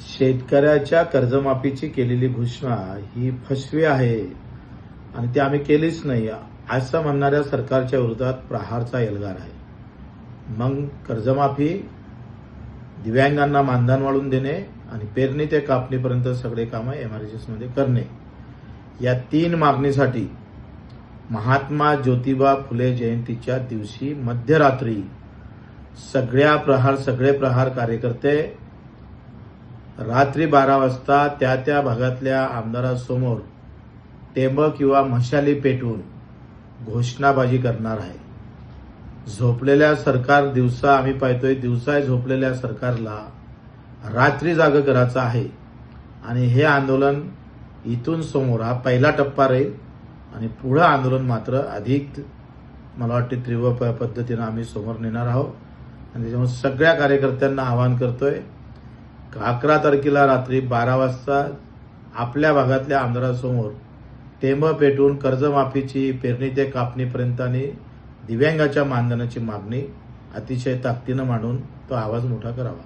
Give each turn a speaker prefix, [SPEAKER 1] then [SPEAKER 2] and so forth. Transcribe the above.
[SPEAKER 1] शेतकऱ्याच्या कर्जमाफीची केलेली घोषणा ही फसवी आहे. आणि ती आम्ही केलीच नाही. असं म्हणणाऱ्या सरकारच्या विरोधात प्रहारचा एल्गार आहे. मग कर्जमाफी दिव्यांगांना मानधन वाढून देणे आणि पेरणी ते कापणीपर्यंत सगळे कामं एमआरजीएसमध्ये करणे. या तीन मागणीसाठी महात्मा ज्योतिबा फुले जयंतीच्या दिवशी मध्यरात्री सगळ्या प्रहार सगळे प्रहार कार्यकर्ते रात्री बारा वाजता त्या त्या भागातल्या आमदारासमोर टेंब किंवा मशाली पेटवून घोषणाबाजी करणार आहे. झोपलेल्या सरकार दिवसा आम्ही पाहतोय दिवसा झोपलेल्या सरकारला रात्री जाग करायचं आहे. आणि हे आंदोलन इथून समोर हा पहिला टप्पा राहील आणि पुढं आंदोलन मात्र अधिक मला वाटते तीव्र प- पद्धतीनं आम्ही समोर नेणार आहोत. आणि त्याच्यामुळे सगळ्या कार्यकर्त्यांना आवाहन करतोय अकरा तारखेला रात्री बारा वाजता आपल्या भागातल्या आमदारासमोर टेंब पेटवून कर्जमाफीची पेरणी ते कापणीपर्यंत आणि दिव्यांगाच्या मानधनाची मागणी अतिशय ताकदीनं मांडून तो आवाज मोठा करावा.